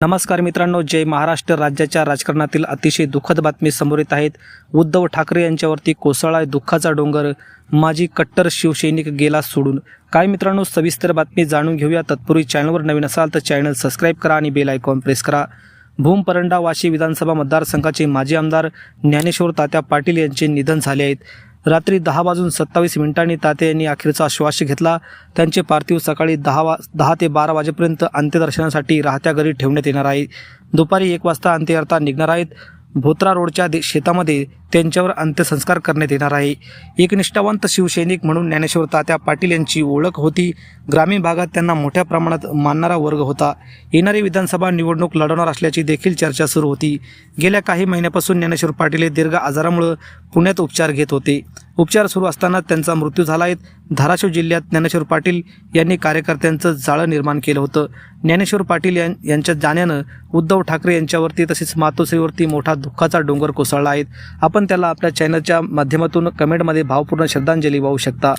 नमस्कार मित्रांनो जय महाराष्ट्र. राज्याच्या राजकारणातील अतिशय दुःखद बातमी समोर येत आहेत. उद्धव ठाकरे यांच्यावरती कोसळा दुःखाचा डोंगर. माजी कट्टर शिवसैनिक गेला सोडून. काय मित्रांनो सविस्तर बातमी जाणून घेऊया. तत्पूर्वी चॅनलवर नवीन असाल तर चॅनल सबस्क्राईब करा आणि बेल आयकॉन प्रेस करा. भूम परंडा वाशी विधानसभा मतदारसंघाचे माजी आमदार ज्ञानेश्वर तात्या पाटील यांचे निधन झाले आहेत. रात्री दहा वाजून सत्तावीस मिनिटांनी ताते यांनी अखेरचा श्वास घेतला. त्यांचे पार्थिव सकाळी दहा वा दहा ते बारा वाजेपर्यंत अंत्यदर्शनासाठी राहत्या घरी ठेवण्यात येणार आहे. दुपारी एक वाजता अंत्ययात्रा निघणार आहेत. भोत्रा रोडच्या दे शेतामध्ये त्यांच्यावर अंत्यसंस्कार करण्यात येणार आहे. एक निष्ठावंत शिवसैनिक म्हणून ज्ञानेश्वर तात्या पाटील यांची ओळख होती. ग्रामीण भागात त्यांना मोठ्या प्रमाणात मानणारा वर्ग होता. येणारी विधानसभा निवडणूक लढवणार असल्याची देखील चर्चा सुरू होती. गेल्या काही महिन्यापासून ज्ञानेश्वर पाटील हे दीर्घ आजारामुळं पुण्यात उपचार घेत होते. उपचार सुरू असताना त्यांचा मृत्यू झाला आहे धाराशिव जिल्ह्यात ज्ञानेश्वर पाटील यांनी कार्यकर्त्यांचं जाळं निर्माण केलं होतं. ज्ञानेश्वर पाटील यां यांच्या जाण्यानं उद्धव ठाकरे यांच्यावरती तसेच मातोश्रीवरती मोठा दुःखाचा डोंगर कोसळला आहे. आपण त्याला आपल्या चॅनलच्या माध्यमातून कमेंटमध्ये भावपूर्ण श्रद्धांजली वाहू शकता.